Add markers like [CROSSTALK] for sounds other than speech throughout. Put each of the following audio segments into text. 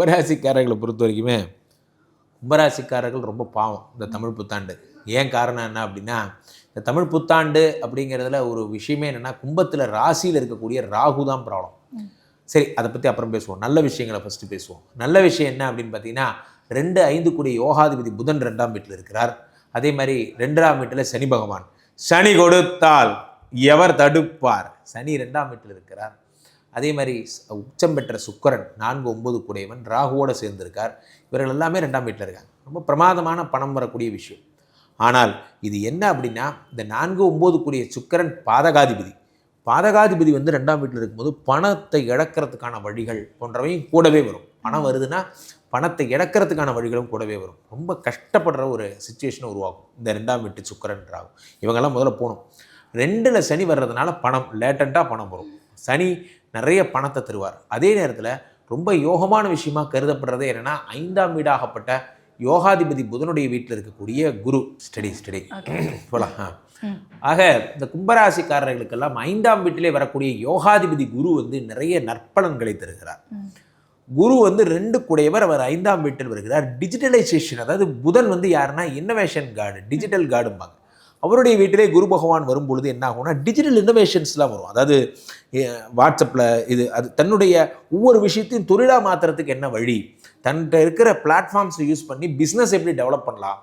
கும்பராசிக்காரர்களை பொறுத்த வரைக்குமே கும்பராசிக்காரர்கள் ரொம்ப பாவம் இந்த தமிழ் புத்தாண்டு. ஏன் காரணம் என்ன அப்படின்னா இந்த தமிழ் புத்தாண்டு அப்படிங்கிறதுல ஒரு விஷயமே என்னென்னா கும்பத்தில் ராசியில் இருக்கக்கூடிய ராகு தான் ப்ராப்ளம். சரி அதை பற்றி அப்புறம் பேசுவோம். நல்ல விஷயங்களை ஃபஸ்ட்டு பேசுவோம். நல்ல விஷயம் என்ன அப்படின்னு பார்த்தீங்கன்னா ரெண்டு ஐந்து கூடிய யோகாதிபதி புதன் ரெண்டாம் வீட்டில் இருக்கிறார். அதே மாதிரி ரெண்டாம் வீட்டில் சனி பகவான். சனி கொடுத்தால் எவர் தடுப்பார்? சனி ரெண்டாம் வீட்டில் இருக்கிறார். அதே மாதிரி உச்சம் பெற்ற சுக்கிரன் நான்கு ஒன்பது கூடையவன் ராகுவோட சேர்ந்திருக்கார். இவர்கள் எல்லாமே ரெண்டாம் வீட்டில் இருக்காங்க. ரொம்ப பிரமாதமான பணம் வரக்கூடிய விஷயம். ஆனால் இது என்ன அப்படின்னா இந்த நான்கு ஒம்பது கூடிய சுக்கிரன் பாதகாதிபதி. பாதகாதிபதி வந்து ரெண்டாம் வீட்டில் இருக்கும்போது பணத்தை இழக்கிறதுக்கான வழிகள் போன்றவையும் கூடவே வரும். பணம் வருதுன்னா பணத்தை இழக்கிறதுக்கான வழிகளும் கூடவே வரும். ரொம்ப கஷ்டப்படுற ஒரு சுச்சுவேஷனை உருவாகும். இந்த ரெண்டாம் வீட்டு சுக்கிரன் ராகு. இவங்கெல்லாம் முதல்ல போகணும். ரெண்டில் சனி வர்றதுனால பணம் லேட்டண்ட்டாக பணம் வரும். சனி நிறைய பணத்தை தருவார். அதே நேரத்தில் ரொம்ப யோகமான விஷயமா கருதப்படுறது என்னன்னா ஐந்தாம் வீடாகப்பட்ட யோகாதிபதி புதனுடைய வீட்டில் இருக்கக்கூடிய குரு. ஸ்டடி ஸ்டடி [CLEARS THROAT] போலாம். ஆக இந்த கும்பராசிக்காரர்களுக்கெல்லாம் ஐந்தாம் வீட்டிலே வரக்கூடிய யோகாதிபதி குரு வந்து நிறைய நற்பலன்களை தருகிறார். குரு வந்து ரெண்டு குடையவர் அவர் ஐந்தாம் வீட்டில் வருகிறார். டிஜிட்டலைசேஷன் அதாவது புதன் வந்து யாருன்னா இன்னோவேஷன் கார்டு டிஜிட்டல் கார்டும்பாங்க அவருடைய வீட்டிலே குரு பகவான் வரும் பொழுது என்ன ஆகும்னா டிஜிட்டல் இன்னோவேஷன்ஸ்லாம் வரும். அதாவது வாட்ஸ்அப்பில் இது அது தன்னுடைய ஒவ்வொரு விஷயத்தையும் தொழிலாக மாற்றுறதுக்கு என்ன வழி? தன்கிட்ட இருக்கிற பிளாட்ஃபார்ம்ஸை யூஸ் பண்ணி பிஸ்னஸ் எப்படி டெவலப் பண்ணலாம்?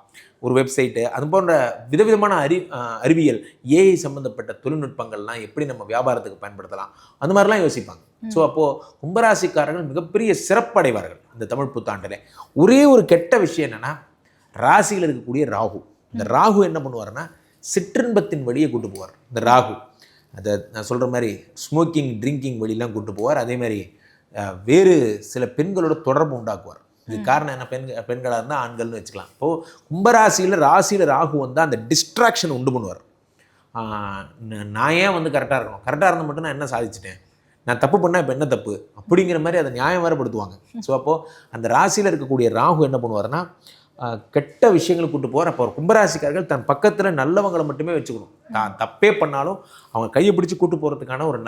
ஒரு வெப்சைட்டு அது போன்ற விதவிதமான அறி அறிவியல் ஏஐ சம்மந்தப்பட்ட தொழில்நுட்பங்கள்லாம் எப்படி நம்ம வியாபாரத்துக்கு பயன்படுத்தலாம்? அந்த மாதிரிலாம் யோசிப்பாங்க. ஸோ அப்போது கும்பராசிக்காரர்கள் மிகப்பெரிய சிறப்படைவார்கள் அந்த தமிழ் புத்தாண்டில். ஒரே ஒரு கெட்ட விஷயம் என்னென்னா ராசியில் இருக்கக்கூடிய ராகு. இந்த ராகு என்ன பண்ணுவார்னா சிற்றின்பத்தின் வழியை கூட்டு போவார். இந்த ராகு அதை நான் சொல்கிற மாதிரி ஸ்மோக்கிங் ட்ரிங்கிங் வழியெல்லாம் கூட்டு போவார். அதே மாதிரி வேறு சில பெண்களோட தொடர்பு உண்டாக்குவார். இது காரணம் என்ன? பெண் பெண்களாக இருந்தால் ஆண்கள்னு வச்சுக்கலாம். இப்போது கும்பராசியில் ராசியில் ராகு வந்து அந்த டிஸ்ட்ராக்ஷன் உண்டு பண்ணுவார். நான் ஏன் வந்து கரெக்டாக இருக்கணும்? கரெக்டாக இருந்தால் மட்டும் நான் என்ன சாதிச்சிட்டேன்? நான் தப்பு பண்ணால் இப்போ என்ன தப்பு? அப்படிங்கிற மாதிரி அதை நியாயம் வேறுபடுத்துவாங்க ஸோ அப்போது அந்த ராசியில் இருக்கக்கூடிய ராகு என்ன பண்ணுவார்னா கெட்ட விஷயங்களை கூட்டு போகிற அப்போ ஒரு கும்பராசிக்காரர்கள் தன் பக்கத்தில் நல்லவங்களை மட்டுமே வச்சுக்கணும். தான் தப்பே பண்ணாலும் அவங்க கையை பிடிச்சி கூட்டு போகிறதுக்கான ஒரு